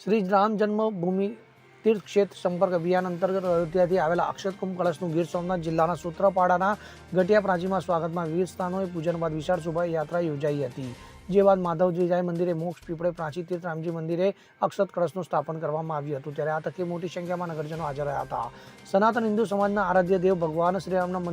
શ્રી રામ જન્મભૂમિ તીર્થ ક્ષેત્ર સંપર્ક અભિયાન અંતર્ગત અયોધ્યાથી આવેલા અક્ષત કળશનું ગીર સોમનાથ જિલ્લાના સૂત્રપાડાના ગટિયા પ્રાચીમાં સ્વાગતમાં વિવિધ સ્થાનોએ પૂજન બાદ વિશાળ શોભાયાત્રા યોજાઈ હતી. જે બાદ માધવજીજાય મંદિરે મોક્ષ પીપળે પ્રાચી તીર્થ રામજી મંદિરે અક્ષત કળશનું સ્થાપન કરવામાં આવ્યું હતું. ત્યારે આ તકે મોટી સંખ્યામાં નગરજનો હાજર રહ્યા હતા. સનાતન હિન્દુ સમાજના આરાધ્ય દેવ ભગવાન શ્રીરામના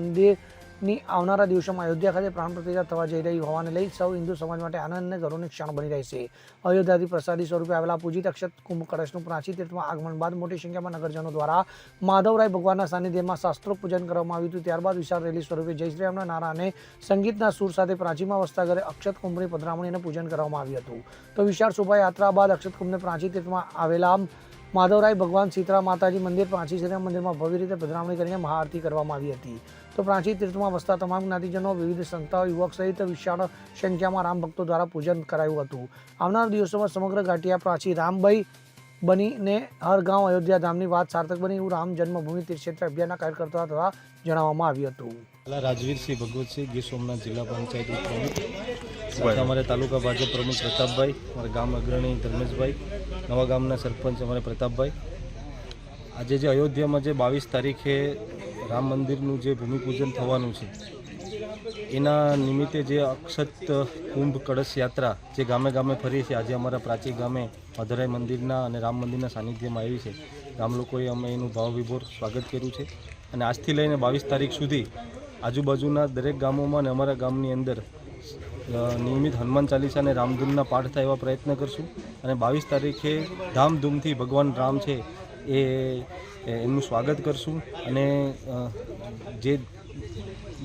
મંદિરની આવનારા દિવસોમાં અયોધ્યા ખાતે પ્રાણ પ્રતિષ્ઠા થવા જઈ રહી હોવાને લઈ સૌ હિન્દુ સમાજ માટે આનંદ અને ગૌરવની ક્ષણ બની રહેશે. અયોધ્યાથી પ્રસાદી સ્વરૂપે આવેલા પૂજિત અક્ષત કુંભ કળશનું પ્રાચી તીર્થમાં આગમન બાદ મોટી સંખ્યામાં નગરજનો દ્વારા માધવરાય ભગવાનના સાનિધ્યમાં શાસ્ત્રો પૂજન કરવામાં આવ્યું હતું. ત્યારબાદ વિશાળ રેલી સ્વરૂપે જય શ્રી નારા અને સંગીતના સુર સાથે પ્રાચીમાં વસતા ઘરે અક્ષત કુંભની પધરામણી અને પૂજન કરવામાં આવ્યું હતું. તો વિશાળ શોભાયાત્રા બાદ અક્ષત કુંભને પ્રાચી તીર્થમાં આવેલા માધવરાય ભગવાન સીતરા માતાજી મંદિર પ્રાચી શ્રીરામ મંદિરમાં ભવ્ય રીતે પધરામણી કરીને મહાઆરતી કરવામાં આવી હતી. તો પ્રાચી તીર્થમાં વસતા તમામ જ્ઞાતિજનો, વિવિધ સંસ્થાઓ, યુવક સહિત વિશાળ સંખ્યામાં રામ ભક્તો દ્વારા પૂજન કરાયું હતું. આવનાર દિવસોમાં સમગ્ર ગાંઠિયા પ્રાચી રામભાઈ બનીને હર ગાંવ અયોધ્યા ધામની વાત સાર્થક બની એવું રામ જન્મભૂમિ તીર્થક્ષેત્ર અભિયાનના કાર્યકર્તા દ્વારા જણાવવામાં આવ્યું હતું. પહેલા રાજવીરસિંહ ભગવતસિંહ ગીર સોમનાથ જિલ્લા પંચાયત પ્રમુખ. અમારે તાલુકા ભાજપ પ્રમુખ પ્રતાપભાઈ અમારા ગામ અગ્રણી ધર્મેશભાઈ નવા ગામના સરપંચ અમારે પ્રતાપભાઈ. આજે જે અયોધ્યામાં જે બાવીસ તારીખે રામ મંદિરનું જે ભૂમિપૂજન થવાનું છે એના નિમિત્તે જે અક્ષત કુંભ કળશ યાત્રા જે ગામે ગામે ફરી છે, આજે અમારા પ્રાચી ગામે મધુરાઈ મંદિરના અને રામ મંદિરના સાનિધ્યમાં આવી છે. ગામ લોકોએ અમે એનું ભાવવિભોર સ્વાગત કર્યું છે અને આજથી લઈને બાવીસ તારીખ સુધી આજુબાજુના દરેક ગામોમાં અને અમારા ગામની અંદર નિયમિત હનુમાન ચાલીસા અને રામધૂનના પાઠ થાય એવા પ્રયત્ન કરશું. અને બાવીસ તારીખે ધામધૂમથી ભગવાન રામ છે એ એમનું સ્વાગત કરશું અને જે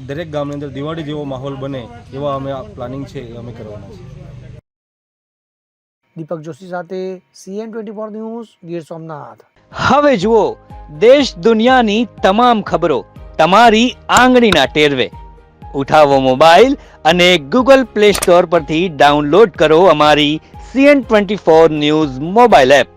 દરેક ગામની અંદર દિવાળી જેવો માહોલ બને એવા અમે આ પ્લાનિંગ છે એ અમે કરવાના છીએ. દીપક જોશી સાથે CN twenty four news Gir Somnath. હવે જુઓ દેશ દુનિયાની તમામ ખબરો તમારી આંગળીના ટેરવે. ઉઠાવો મોબાઈલ અને ગૂગલ પ્લે સ્ટોર પરથી ડાઉનલોડ કરો અમારી CN twenty four news mobile app.